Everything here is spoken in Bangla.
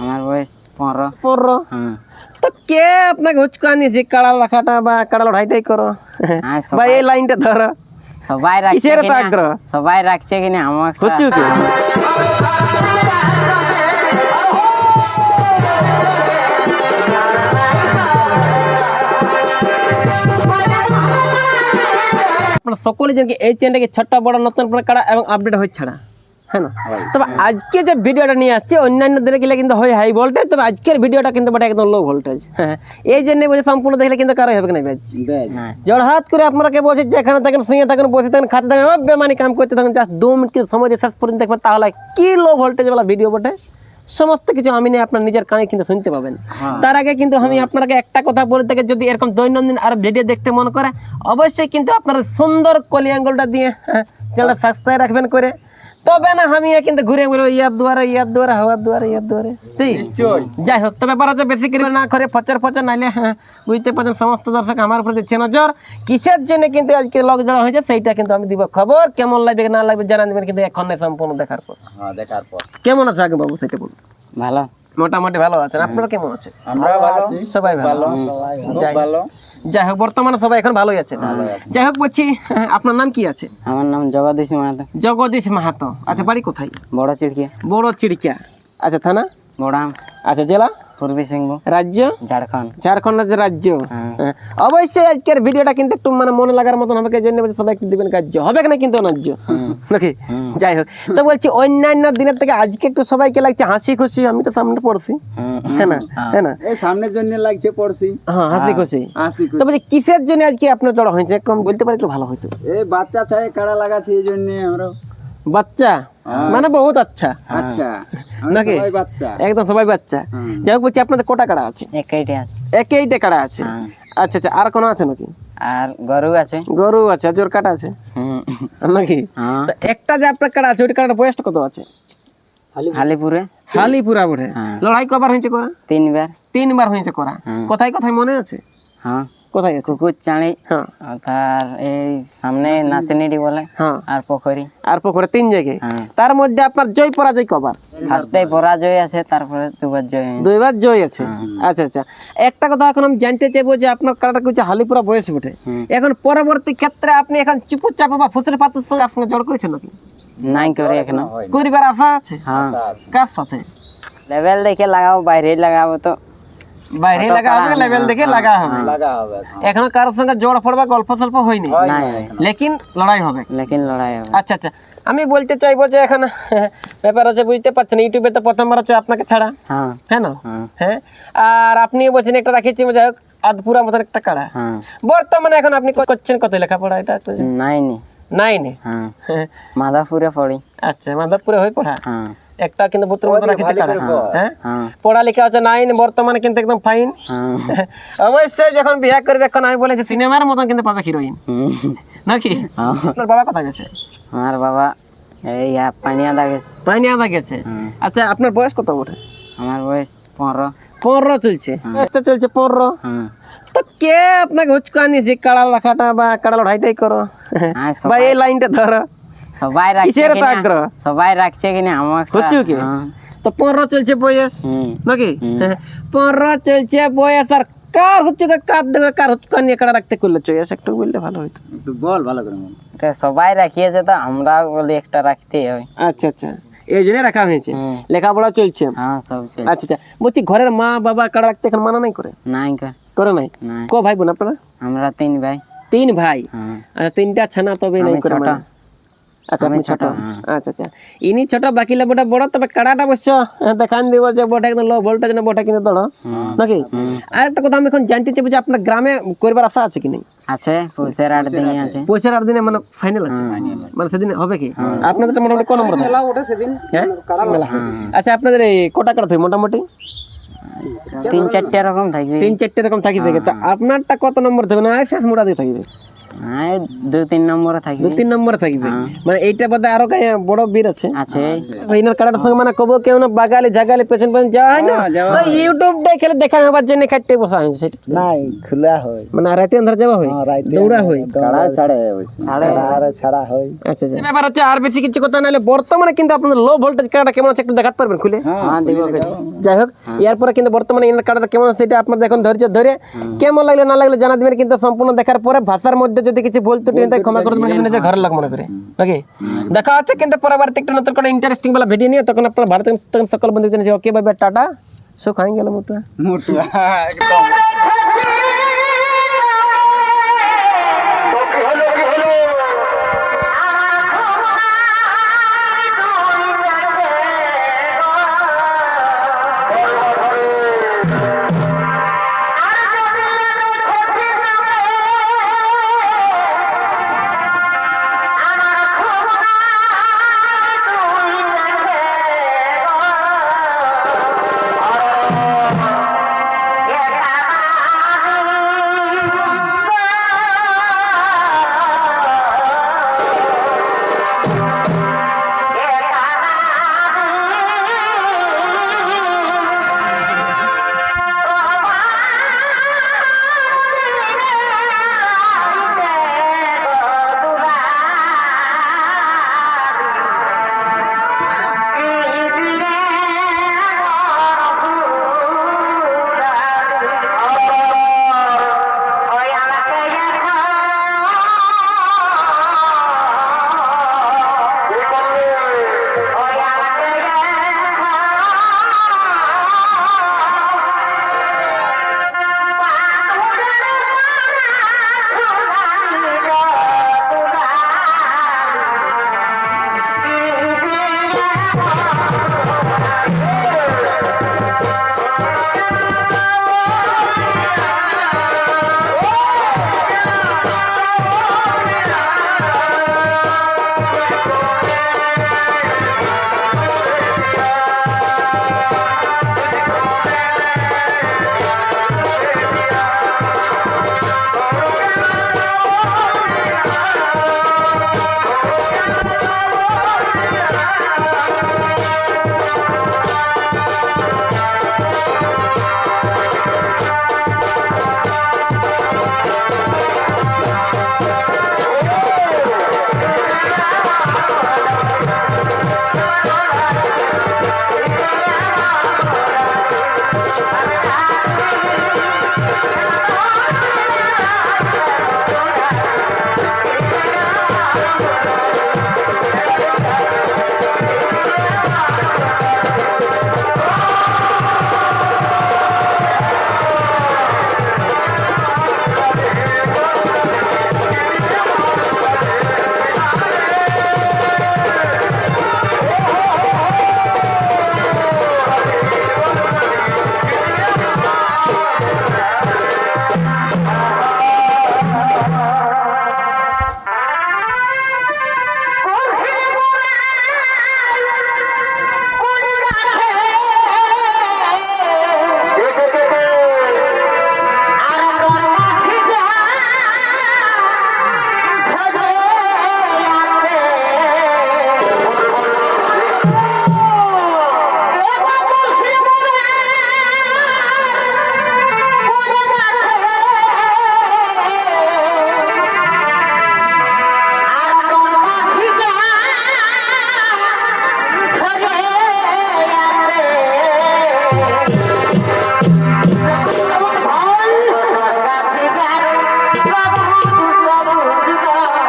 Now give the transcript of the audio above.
আমার বয়স পনেরো। পনেরো? হ্যাঁ। তো কে আপনাকে হুচকা নিয়েছে কাড়া রাখাটা বা কাড়া লড়াইটাই করো। হ্যাঁ, বা এই লাইনটা ধরো। সবাই রাখছে এত আগ্রহ? সবাই রাখছে কিনা? আমার হচ্ছে কি? সকলে কি এই চ্যানেলটাকে ছোট্ট বড় নতুন কাড়া এবং আপডেট হয়ে ছাড়া হ্যাঁ তবে আজকে যে ভিডিওটা নিয়ে আসছে অন্যান্য দিনে গেলে কিন্তু হয় হাই ভোল্টেজ তবে আজকের ভিডিওটা কিন্তু বটে একদম লো ভোল্টেজ হ্যাঁ এই জন্য বলছে সম্পূর্ণ দেখলে কিন্তু কারও হবে না ব্যাচ জড়হাত করে আপনাকে বলছে যেখানে থাকেন শুয়ে থাকেন বসে থাকেন খাতে থাকেন বেমানি কাম করতে থাকেন জাস্ট দু মিনিট সময় দিয়ে শেষ পর্যন্ত দেখবেন তাহলে কি লো ভোল্টেজ वाला ভিডিও বটে সমস্ত কিছু আমি নিয়ে আপনার নিজের কানে কিন্তু শুনতে পাবেন তার আগে কিন্তু আমি আপনাকে একটা কথা বলে থেকে যদি এরকম দৈনন্দিন আর ভিডিও দেখতে মনে করে অবশ্যই কিন্তু আপনার সুন্দর কলি আঙ্গুলটা দিয়ে হ্যাঁ, চ্যানেলটা সাবস্ক্রাইব রাখবেন করে তবে না আমি কিন্তু ঘুরে ঘুরে ইয়ার দুয়ারে ইয়ার দুয়ারে হওয়ার দুয়ারে ইয়ার দুয়ারে। যাই হোক তবে ব্যাপার হচ্ছে বেশি করে না করে ফচর ফচর নাইলে হ্যাঁ বুঝতে পারছেন সমস্ত দর্শক আমার উপরে দিচ্ছে নজর কিসের জন্য কিন্তু আজকে লক জড়া হয়েছে সেইটা কিন্তু আমি দিব খবর। কেমন লাগবে না লাগবে জানা দেবেন কিন্তু এখন নাই সম্পূর্ণ দেখার পর। হ্যাঁ দেখার পর। কেমন আছে আগে বাবু সেটা বলুন। ভালো। মোটামুটি ভালো আছেন আপনারা কেমন আছেন? আমরা ভালো। সবাই ভালো। যাই ভালো। যাই হোক বর্তমানে সবাই এখন ভালোই আছে। যাই হোক বলছি আপনার নাম কি আছে? আমার নাম জগদীশ মাহাতো। জগদীশ মাহাতো। আচ্ছা বাড়ি কোথায়? বড় চিড়কিয়া বড় চিড়কিয়া আচ্ছা থানা? বড়াম আচ্ছা জেলা? পূর্বী সিংভূম রাজ্য? ঝাড়খণ্ড। ঝাড়খণ্ড যে রাজ্য। হ্যাঁ। অবশ্যই আজকের ভিডিওটা কিন্তু একটু মানে মনে লাগার মতন হবে জন্য সবাই একটু দিবেন কার্য। হবে না কিন্তু অনার্য? নাকি? যাই হোক। তো বলছি অন্যান্য দিনের থেকে আজকে একটু সবাইকে লাগছে হাসি খুশি আমি তো সামনে পড়ছি। হ্যাঁ না? হ্যাঁ। সামনের জন্য লাগছে পড়ছি। হ্যাঁ হাসি খুশি। আসি তো বলছি কিসের জন্য আজকে আপনার জড়ো হয়েছে? একটু বলতে পারি একটু ভালো এই বাচ্চা ছায় কাড়া লাগাচ্ছে এই জন্য আমরা বাচ্চা? মানে বহুত আচ্ছা। আচ্ছা। নাকি? একদম সবাই বাচ্চা। যাই হোক বলছি আপনাদের কোটা কাড়া আছে? একইটা আছে। কাড়া আছে? আচ্ছা আচ্ছা আর কোনো আছে নাকি? আর গরু আছে। গরু আছে জোর কাটা আছে? হুম। নাকি? হ্যাঁ। তো একটা যে আপনার কাড়া আছে ওই কাড়াটা বয়সটা কত আছে? হালিপুরে। হালি পুরা বটে লড়াই কবার হয়েছে করা? তিনবার। তিনবার হয়েছে করা। কোথায় কোথায় মনে আছে? হ্যাঁ। কোথায় আছে? কুকুর চাঁড়ি হ্যাঁ তার এই সামনে নাচনিডি বলে হ্যাঁ। আর পুকুরি আর পুকুরে তিন জায়গায়? হ্যাঁ। তার মধ্যে আপনার জয় পরাজয় কবার? ফার্স্টে পরাজয় আছে তারপরে দুবার জয়। দুইবার জয় আছে? আচ্ছা আচ্ছা। একটা কথা এখন আমি জানতে চাইব যে আপনার কাড়াটা কিছু হালিপুরা বয়স বটে। এখন পরবর্তী ক্ষেত্রে আপনি এখন চিপু চাপা বা ফুসের পাতুর সঙ্গে আপনার জড় করেছেন নাকি? নাই করে এখনও। করিবার আশা আছে? হ্যাঁ। কার সাথে? লেভেল দেখে লাগাবো বাইরে লাগাবো তো। বাইরে লাগা হবে লেভেল দেখে লাগা হবে। লাগা হবে এখন। কারোর সঙ্গে জোড় পড়বা গল্প সল্প হয়নি। লেকিন লড়াই হবে। লেকিন লড়াই হবে। আচ্ছা আচ্ছা। আমি বলতে চাইব যে এখন ব্যাপার হচ্ছে বুঝতে পারছেন ইউটিউবে তো প্রথমবার হচ্ছে আপনাকে ছাড়া। হ্যাঁ। হ্যাঁ না? হ্যাঁ। হ্যাঁ? আর আপনি বলছেন একটা রাখেছি যাই হোক আধপুরা মতন একটা কাড়া। হ্যাঁ। বর্তমানে এখন আপনি করছেন কত লেখাপড়া এটা। নাইনি। নাইনে? হ্যাঁ। হ্যাঁ। মাদাপুরে পড়ি। আচ্ছা মাধবপুরে হয়ে পড়া? হ্যাঁ। একটা কিন্তু পুত্র মতো রাখেছে কাড়া হ্যাঁ? হ্যাঁ। পড়ালেখা আছে নাইন বর্তমানে কিন্তু একদম ফাইন হ্যাঁ। অবশ্যই যখন বিয়ে করবে এখন আমি বলেছি সিনেমার মতন কিন্তু পাবে হিরোইন নাকি? আপনার বাবা কোথায় গেছে? আমার বাবা এই পানিয়া দাগেছে পাইনি আদা গেছে? আচ্ছা আপনার বয়স কত ওঠে আমার বয়স পনেরো। পনেরো চলছে। বয়সটা চলছে পনেরো। হ্যাঁ। তো কে আপনাকে হুচকা নিয়েছে? কাড়া রাখাটা বা কাড়া লড়াইটাই করো। হ্যাঁ বা এই লাইনটা ধরো। সবাই রাখছে কিসের এত কিনা? আগ্রহ? সবাই রাখছে কিনা? আমার হচ্ছে কি? তো পনেরো চলছে বয়স? নাকি? হ্যাঁ, পনেরো চলছে বয়স আর কার হচ্ছে কার দেখো কার নিয়ে কাড়া রাখতে করলে চয়েস? একটু বললে ভালো হইতো। একটু বল ভালো করে। এটা সবাই রাখিয়েছে তো আমরা বলি একটা রাখতে হবে। আচ্ছা আচ্ছা। এই জন্য রাখা হয়েছে। লেখাপড়া চলছে। হ্যাঁ সব চলছে। আচ্ছা আচ্ছা। বলছি ঘরের মা বাবা কাড়া রাখতে এখন মানা নাই করে? নাই করে। নাই? ক ভাই বোন আপনারা? আমরা তিন ভাই। তিন ভাই। হ্যাঁ। আচ্ছা তিনটা ছানা তবে নাই করে মানা। আচ্ছা আপনি ছোট। ছোট, হ্যাঁ। আচ্ছা আচ্ছা। ইনি ছোট বাকি লেবুটা বড় তবে কাড়াটা অবশ্য দেখান দিব যে বটা একদম লো ভোল্টেজ না বটা কিন্তু দড়। নাকি? আর একটা কথা আমি এখন জানতে চাইব যে আপনার গ্রামে করবার আশা আছে কি নেই? আছে পৌষের আট দিনে আছে। পয়সার আট দিনে মানে ফাইনাল আছে? মানে সেদিন হবে কি? আপনাদের তো মোটামুটি কোন নম্বর মেলা ওঠে সেদিন। হ্যাঁ? মেলা। আচ্ছা আপনাদের এই কটা কাটা থাকে মোটামুটি? তিন চারটে রকম থাকবে তিন চারটে রকম থাকি। থাকে তো আপনারটা কত নম্বর থাকবে? না শেষ মোটা দিয়ে থাকবে। হ্যাঁ দু তিন নম্বরে দু থাকবে তিন নম্বরে থাকবে? মানে এইটা বাদে আরও কাই বড় বীর আছে। আছে। ইনার কাটার সঙ্গে মানে কব কেউ না বাগালে জাগালে পেছন পেছন যাওয়া হয় না? ইউটিউব ডে খেলে দেখা হবার জন্য কাটতে বসা হয়েছে সেটা। নাই খোলা হয়। মানে রাতে আন্ধার যাওয়া হয়? দৌড়া হয়? কাড়া ছাড়ে অবশ্য ছাড়া হয়। আচ্ছা আচ্ছা। ব্যাপার হচ্ছে আর বেশি কিছু কথা নাহলে বর্তমানে কিন্তু আপনাদের লো ভোল্টেজ কাটা কেমন আছে একটু দেখাতে পারবেন খুলে? হ্যাঁ দিব যাই হোক এরপরে কিন্তু বর্তমানে ইনার কাটাটা কেমন আছে সেটা আপনার দেখুন ধৈর্য ধরে। কেমন লাগলে না লাগলে জানা দিবেন কিন্তু সম্পূর্ণ দেখার পরে ভাষার মধ্যে যদি কিছু ভুল ত্রুটি হয় ক্ষমা করে দেবেন নিজের ঘরের লোক মনে করে। নাকি? দেখা হচ্ছে কিন্তু পরবর্তী একটা নতুন করে ইন্টারেস্টিং বেলা ভিডিও নিয়ে, তখন আপনার ভারত সকল বন্ধু ওকে বাবা টাটা। সুখ হয়ে গেল মোটুয়া মোটুয়া একদম।